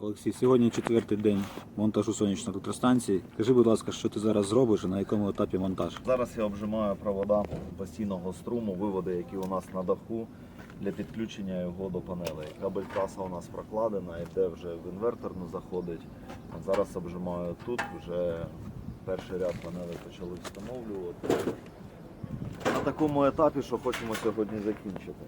Олексій, сьогодні четвертий день монтажу сонячної електростанції. Скажи, будь ласка, що ти зараз зробиш і на якому етапі монтаж? Зараз я обжимаю провода постійного струму, виводи, які у нас на даху для підключення його до панелей. Кабель траса у нас прокладена, йде вже в інверторну заходить. А Зараз обжимаю тут, вже перший ряд панелей почали встановлювати. На такому етапі, що хочемо сьогодні закінчити.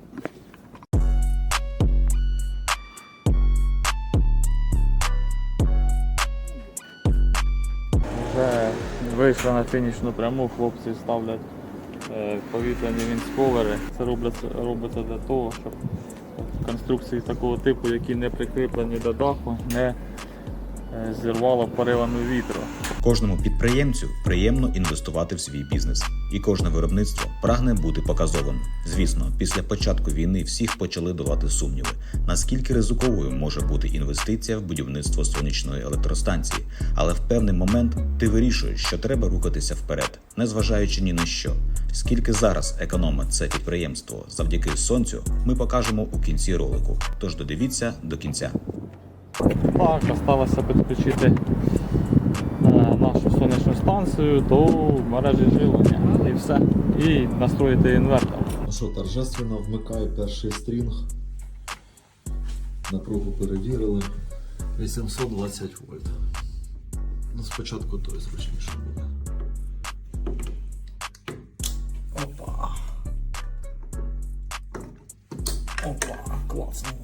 Вже вийшли на фінішну пряму, хлопці ставлять е, повітряні вінсковери. Це робиться, робиться для того, щоб конструкції такого типу, які не прикріплені до даху, не зірвало поривами вітру. Кожному підприємцю приємно інвестувати в свій бізнес, і кожне виробництво прагне бути показовим. Звісно, після початку війни всіх почали давати сумніви, наскільки ризиковою може бути інвестиція в будівництво сонячної електростанції. Але в певний момент ти вирішуєш, що треба рухатися вперед, незважаючи ні на що. Скільки зараз економить це підприємство завдяки сонцю, ми покажемо у кінці ролику. Тож додивіться до кінця. Так, осталося підключити е, нашу сонячну станцію до мережі живлення і все. І настроїти інвертор. Ну що, торжественно вмикаю перший стрінг. Напругу перевірили. 820 вольт. Ну, спочатку той зручніше буде. Опа. Опа, класно.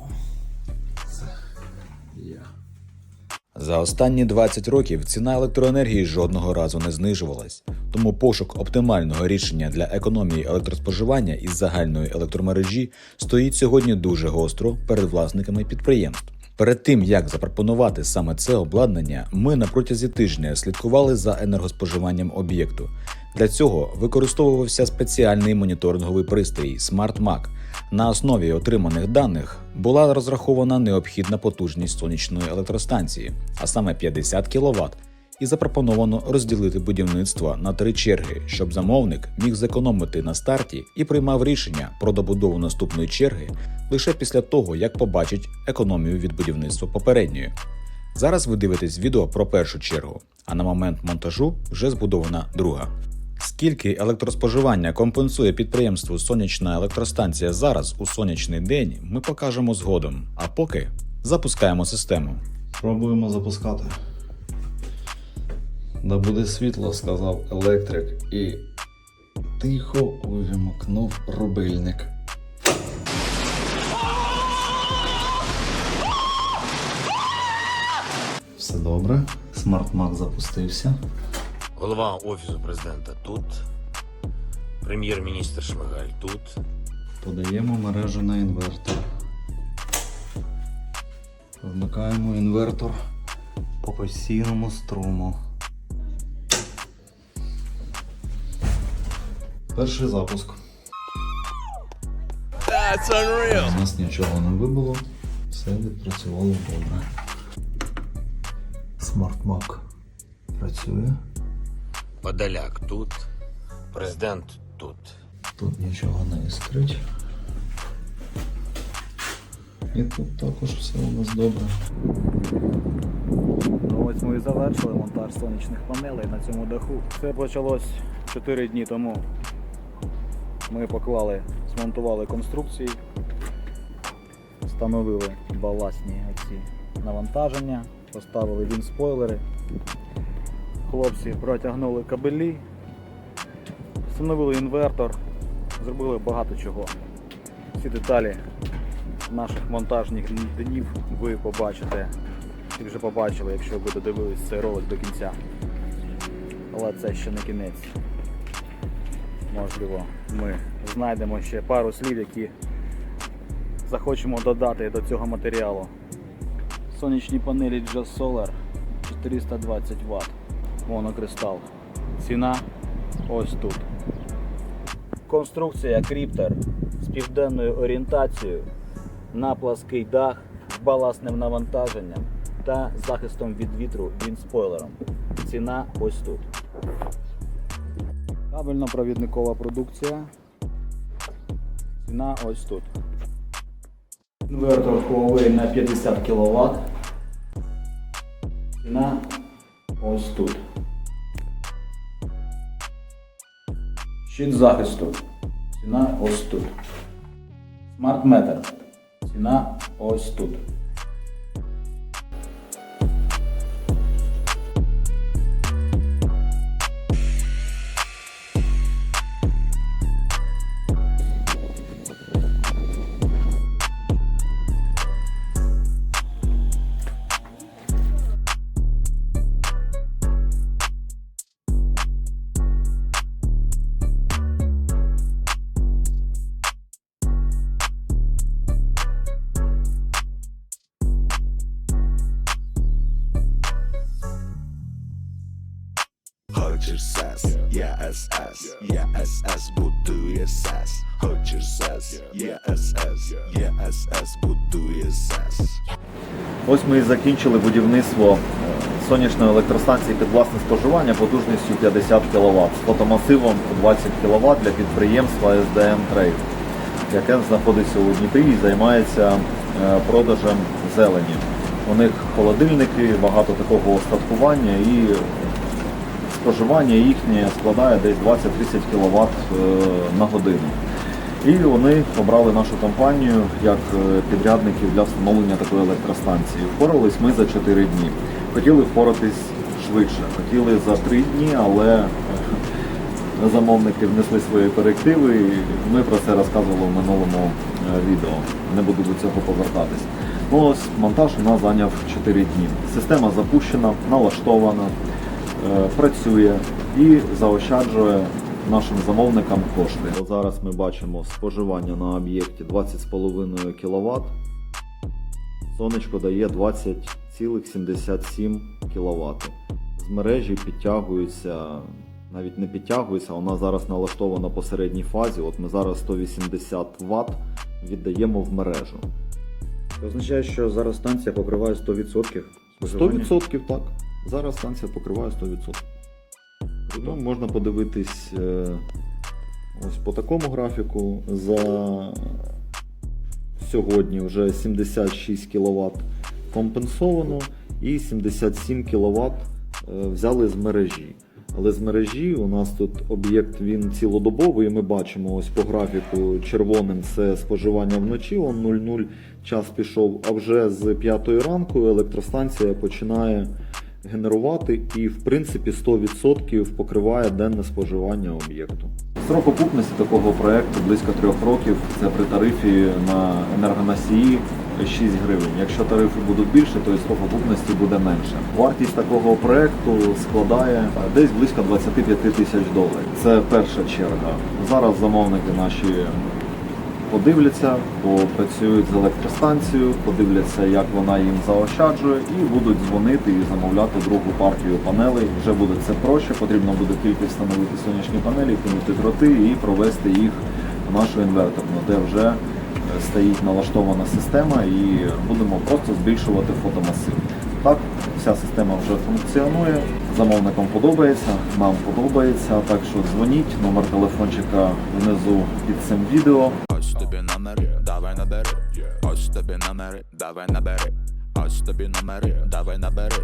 За останні 20 років ціна електроенергії жодного разу не знижувалась, тому пошук оптимального рішення для економії електроспоживання із загальної електромережі стоїть сьогодні дуже гостро перед власниками підприємств. Перед тим як запропонувати саме це обладнання, ми на протязі тижня слідкували за енергоспоживанням об'єкту. Для цього використовувався спеціальний моніторинговий пристрій SmartMac. На основі отриманих даних була розрахована необхідна потужність сонячної електростанції, а саме 50 кВт, і запропоновано розділити будівництво на три черги, щоб замовник міг зекономити на старті і приймав рішення про добудову наступної черги лише після того, як побачить економію від будівництва попередньої. Зараз ви дивитесь відео про першу чергу, а на момент монтажу вже збудована друга. Скільки електроспоживання компенсує підприємству сонячна електростанція зараз у сонячний день, ми покажемо згодом. А поки запускаємо систему. Пробуємо запускати. Да буде світло, сказав електрик і тихо увімкнув рубильник. Все добре. Смартмак запустився. Голова Офісу президента тут, прем'єр-міністр Шмигаль тут. Подаємо мережу на інвертор. Вмикаємо інвертор по постійному струму. Перший запуск. У нас нічого не вибуло, все відпрацювало добре. SmartMac працює. Подоляк тут, президент тут. Тут нічого не іскрить. І тут також все у нас добре. Ну, ось ми і завершили монтаж сонячних панелей на цьому даху. Це почалось 4 дні тому. Ми поклали, змонтували конструкції, встановили баласні оці навантаження, поставили він-спойлери. Хлопці протягнули кабелі, встановили інвертор, зробили багато чого. Всі деталі наших монтажних днів ви побачите і вже побачили, якщо ви додивились цей ролик до кінця. Але це ще не кінець. Можливо, ми знайдемо ще пару слів, які захочемо додати до цього матеріалу. Сонячні панелі Just Solar 420 Вт. Монокристал. Ціна ось тут. Конструкція Кріптер з південною орієнтацією на плаский дах з баласним навантаженням та захистом від вітру він-спойлером. Ціна ось тут. Кабельно-провідникова продукція. Ціна ось тут. Інвертор Huawei на 50 кВт. Стіна ось тут. Щит захисту. Ціна ось тут. Смарт-метр. Ціна ось тут. Хочеш сес, я СС, я СС, будує сес. Хочеш сес, я СС, я СС, будує сес. Ось ми і закінчили будівництво е, сонячної електростанції під власне споживання потужністю 50 кВт з фотомасивом 20 кВт для підприємства SDM Trade, яке знаходиться у Дніпрі і займається е, продажем зелені. У них холодильники, багато такого остаткування і споживання їхнє складає десь 20-30 кВт на годину. І вони обрали нашу компанію як е, підрядників для встановлення такої електростанції. Впорались ми за 4 дні. Хотіли впоратись швидше, хотіли за 3 дні, але е, замовники внесли свої корективи. Ми про це розказували в минулому е, відео. Не буду до цього повертатись. Ну ось монтаж у нас зайняв 4 дні. Система запущена, налаштована, е, працює і заощаджує нашим замовникам кошти. Зараз ми бачимо споживання на об'єкті 20,5 кВт. Сонечко дає 20,77 кВт. З мережі підтягується, навіть не підтягується, вона зараз налаштована по середній фазі. От ми зараз 180 Вт віддаємо в мережу. Це означає, що зараз станція покриває 100% споживання? 100% так. Зараз станція покриває 100%. Ну, можна подивитись е, ось по такому графіку. За сьогодні вже 76 кВт компенсовано і 77 кВт взяли з мережі. Але з мережі у нас тут об'єкт він цілодобовий. і Ми бачимо ось по графіку червоним це споживання вночі. Он 0,0 час пішов. А вже з 5 ранку електростанція починає генерувати і в принципі 100% покриває денне споживання об'єкту. Срок окупності такого проекту близько трьох років. Це при тарифі на енергоносії 6 гривень. Якщо тарифи будуть більше, то і срок окупності буде менше. Вартість такого проекту складає десь близько 25 тисяч доларів. Це перша черга. Зараз замовники наші подивляться, попрацюють з електростанцією, подивляться, як вона їм заощаджує, і будуть дзвонити і замовляти другу партію панелей. Вже буде це проще. Потрібно буде тільки встановити сонячні панелі, кинути дроти і провести їх в нашу інверторну, де вже е, стоїть налаштована система, і будемо просто збільшувати фотомасив. Так, вся система вже функціонує. Замовникам подобається, нам подобається. Так що дзвоніть, номер телефончика внизу під цим відео. Ось тобі номери, давай набери. Ось тобі номери, давай набери.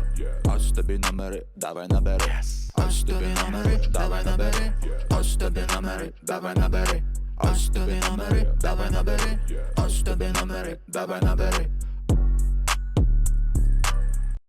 Ось тобі номери, давай набери. Ось тобі номери, давай набери. Ось тобі номери, давай набери. Ось тобі номери, давай набери. Ось тобі номери, давай набери.